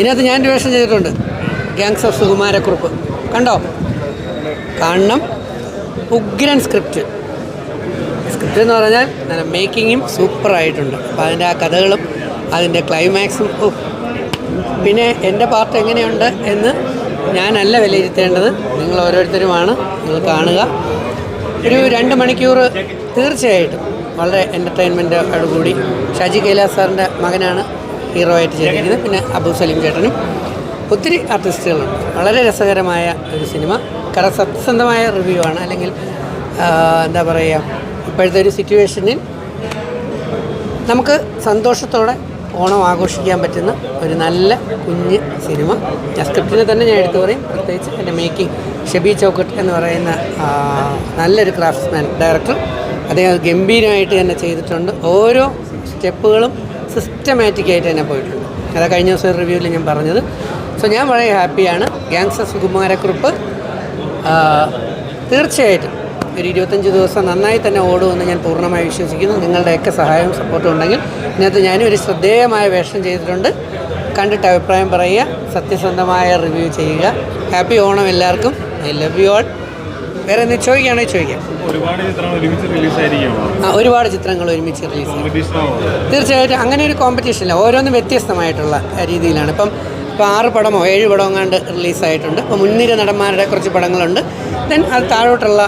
ഇതിനകത്ത് ഞാൻ വേഷം ചെയ്തിട്ടുണ്ട്. Gangs of Sukumarakurup. കണ്ടോ? കാണണം. ഉഗ്രൻ സ്ക്രിപ്റ്റ് സ്ക്രിപ്റ്റ് എന്ന് പറഞ്ഞാൽ നല്ല മേക്കിങ്ങും സൂപ്പറായിട്ടുണ്ട് അപ്പോൾ അതിന്റെ ആ കഥകളും അതിന്റെ ക്ലൈമാക്സും പിന്നെ എന്റെ പാർട്ട് എങ്ങനെയുണ്ട് എന്ന് ഞാനല്ല വിലയിരുത്തേണ്ടത്. നിങ്ങൾ ഓരോരുത്തരുമാണ്. നിങ്ങൾ കാണുക. ഒരു രണ്ട് മണിക്കൂർ തീർച്ചയായിട്ടും വളരെ എന്റർടൈൻമെന്റോടുകൂടി ഷാജി കൈലാസ് സാറിന്റെ മകനാണ്. ഹീറോ ആയിട്ട് ചെയ്തിരിക്കുന്നത്. പിന്നെ അബു സലീം ചേട്ടനും ഒത്തിരി ആർട്ടിസ്റ്റുകളുണ്ട്. വളരെ രസകരമായ ഒരു സിനിമ. കറ സത്യസന്ധമായ റിവ്യൂ ആണ്. അല്ലെങ്കിൽ എന്താ പറയുക ഇപ്പോഴത്തെ ഒരു സിറ്റുവേഷനിൽ നമുക്ക് സന്തോഷത്തോടെ ഓണം ആഘോഷിക്കാൻ പറ്റുന്ന ഒരു നല്ല കുഞ്ഞ് സിനിമ. സ്ക്രിപ്റ്റിനെ തന്നെ ഞാൻ എടുത്തു പറയും. പ്രത്യേകിച്ച് എന്റെ മേക്കിംഗ് ഷെബി ചൗക്കട്ട് എന്ന് പറയുന്ന നല്ലൊരു ക്രാഫ്റ്റ്സ്മാൻ ഡയറക്ടർ. അദ്ദേഹം ഗംഭീരമായിട്ട് തന്നെ ചെയ്തിട്ടുണ്ട്. ഓരോ സ്റ്റെപ്പുകളും സിസ്റ്റമാറ്റിക് ആയിട്ട് തന്നെ പോയിട്ടുണ്ട്. അതാ കഴിഞ്ഞ ദിവസം റിവ്യൂവിൽ ഞാൻ പറഞ്ഞത്. സോ ഞാൻ വളരെ ഹാപ്പിയാണ് ഗ്യാങ്സർ സുകുമാരക്കുറിപ്പ് തീർച്ചയായിട്ടും ഒരു ഇരുപത്തഞ്ച് ദിവസം നന്നായി തന്നെ ഓടുമെന്ന് ഞാൻ പൂർണമായി വിശ്വസിക്കുന്നു. നിങ്ങളുടെയൊക്കെ സഹായവും സപ്പോർട്ടും ഉണ്ടെങ്കിൽ ഇതിനകത്ത് ഞാനും ഒരു ശ്രദ്ധേയമായ വേഷം ചെയ്തിട്ടുണ്ട്. കണ്ടിട്ട് അഭിപ്രായം പറയുക സത്യസന്ധമായ റിവ്യൂ ചെയ്യുക. ഹാപ്പി ഓണം എല്ലാവർക്കും. ഐ ലവ് യു ഓൾ വേറെ എന്തെങ്കിലും ചോദിക്കുകയാണെങ്കിൽ ചോദിക്കാം. ഒരുപാട് ചിത്രങ്ങൾ ഒരുമിച്ച് റിലീസായിരിക്കുമോ? ആ ഒരുപാട് ചിത്രങ്ങൾ ഒരുമിച്ച് റിലീസ് തീർച്ചയായിട്ടും അങ്ങനെ ഒരു കോമ്പറ്റീഷൻ ഇല്ല. ഓരോന്നും വ്യത്യസ്തമായിട്ടുള്ള രീതിയിലാണ്. ഇപ്പം ഇപ്പോൾ ആറ് പടമോ ഏഴ് പടമോ എങ്ങാണ്ട് റിലീസായിട്ടുണ്ട്. ഇപ്പം മുൻനിര നടന്മാരുടെ കുറച്ച് പടങ്ങളുണ്ട്. ദെൻ അത് താഴോട്ടുള്ള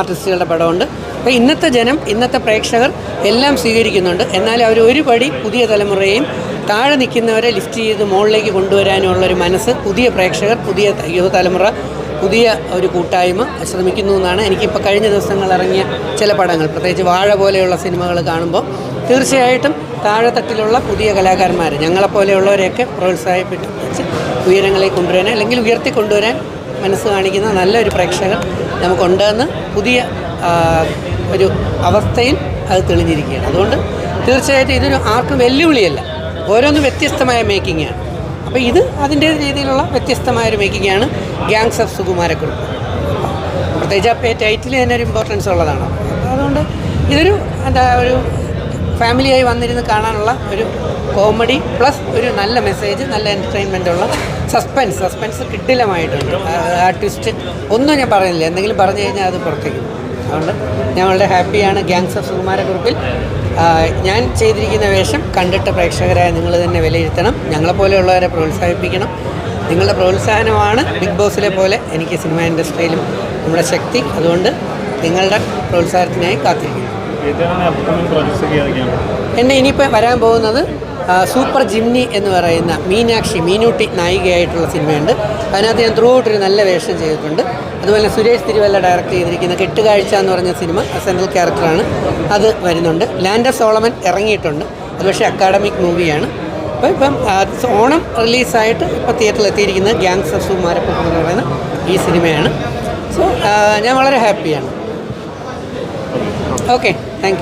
ആർട്ടിസ്റ്റുകളുടെ പടമുണ്ട്. അപ്പോൾ ഇന്നത്തെ ജനം ഇന്നത്തെ പ്രേക്ഷകർ എല്ലാം സ്വീകരിക്കുന്നുണ്ട്. എന്നാൽ അവർ ഒരു പടി പുതിയ തലമുറയെയും താഴെ നിൽക്കുന്നവരെ ലിഫ്റ്റ് ചെയ്ത് മുകളിലേക്ക് കൊണ്ടുവരാനുള്ളൊരു മനസ്സ് പുതിയ പ്രേക്ഷകർ പുതിയ യുവതലമുറ പുതിയ ഒരു കൂട്ടായ്മ ശ്രമിക്കുന്നു എന്നാണ്. എനിക്കിപ്പോൾ കഴിഞ്ഞ ദിവസങ്ങൾ ഇറങ്ങിയ ചില പടങ്ങൾ. പ്രത്യേകിച്ച് വാഴ പോലെയുള്ള സിനിമകൾ കാണുമ്പോൾ തീർച്ചയായിട്ടും താഴെത്തട്ടിലുള്ള പുതിയ കലാകാരന്മാർ ഞങ്ങളെപ്പോലെയുള്ളവരെയൊക്കെ പ്രോത്സാഹിപ്പിച്ച് ഉയരങ്ങളിൽ കൊണ്ടുവരാൻ അല്ലെങ്കിൽ ഉയർത്തി കൊണ്ടുവരാൻ മനസ്സ് കാണിക്കുന്ന നല്ലൊരു പ്രേക്ഷകർ നമുക്കുണ്ടെന്ന് പുതിയ ഒരു അവസ്ഥയിൽ അത് തെളിഞ്ഞിരിക്കുകയാണ്. അതുകൊണ്ട് തീർച്ചയായിട്ടും ഇതൊരു ആർക്കും വെല്ലുവിളിയല്ല. ഓരോന്നും വ്യത്യസ്തമായ മേക്കിങ്ങാണ്. അപ്പോൾ ഇത് അതിന്റെ രീതിയിലുള്ള വ്യത്യസ്തമായ ഒരു മേക്കിങ്ങാണ് ഗ്യാങ്സ് ഓഫ് സുകുമാരക്കുറിപ്പ് പ്രത്യേകിച്ച് ആ ടൈറ്റിൽ തന്നെ ഒരു ഇമ്പോർട്ടൻസ് ഉള്ളതാണ്. അതുകൊണ്ട് ഇതൊരു എന്താ ഒരു ഫാമിലിയായി വന്നിരുന്ന് കാണാനുള്ള ഒരു കോമഡി പ്ലസ് ഒരു നല്ല മെസ്സേജ് നല്ല എന്റർടൈൻമെന്റ് ഉള്ള സസ്പെൻസ് സസ്പെൻസ് കിട്ടിലമായിട്ടുണ്ട് ആ- ട്വിസ്റ്റ് ഒന്നും ഞാൻ പറയുന്നില്ല. എന്തെങ്കിലും പറഞ്ഞു കഴിഞ്ഞാൽ അത് പുറത്തേക്ക്. അതുകൊണ്ട് ഞാൻ വളരെ ഹാപ്പിയാണ് ഗ്യാങ്സ് ഓഫ് സുകുമാരക്കുറിപ്പിൽ ഗ്രൂപ്പിൽ ഞാൻ ചെയ്തിരിക്കുന്ന വേഷം കണ്ടിട്ട് പ്രേക്ഷകരായ നിങ്ങൾ തന്നെ വിലയിരുത്തണം. ഞങ്ങളെപ്പോലെയുള്ളവരെ പ്രോത്സാഹിപ്പിക്കണം. നിങ്ങളുടെ പ്രോത്സാഹനമാണ് ബിഗ് ബോസിലെ പോലെ എനിക്ക് സിനിമ ഇൻഡസ്ട്രിയിലും നമ്മുടെ ശക്തി. അതുകൊണ്ട് നിങ്ങളുടെ പ്രോത്സാഹനത്തിനായി കാത്തിരിക്കുന്നു. എന്നെ ഇനിയിപ്പോൾ വരാൻ പോകുന്നത് സൂപ്പർ ജിംനി എന്ന് പറയുന്ന മീനാക്ഷി മീനൂട്ടി നായികയായിട്ടുള്ള സിനിമയുണ്ട്. അതിനകത്ത് ഞാൻ ത്രൂ ഔട്ട് ഒരു നല്ല വേഷം ചെയ്തിട്ടുണ്ട്. അതുപോലെ സുരേഷ് തിരുവല്ല ഡയറക്റ്റ് ചെയ്തിരിക്കുന്ന കെട്ടുകാഴ്ച എന്ന് പറഞ്ഞ സിനിമ സെൻട്രൽ ക്യാരക്ടറാണ്. അത് വരുന്നുണ്ട്. ലാൻഡ് ഓഫ് സോളമൻ ഇറങ്ങിയിട്ടുണ്ട്. അത് പക്ഷേ അക്കാഡമിക് മൂവിയാണ് അപ്പോൾ ഇപ്പം ഓണം റിലീസായിട്ട് ഇപ്പോൾ തിയേറ്ററിൽ എത്തിയിരിക്കുന്നത് ഗ്യാങ്സ് ഓഫ് സുമാരപ്പം എന്ന് പറയുന്ന ഈ സിനിമയാണ്. സോ ഞാൻ വളരെ ഹാപ്പിയാണ് ഓക്കെ താങ്ക്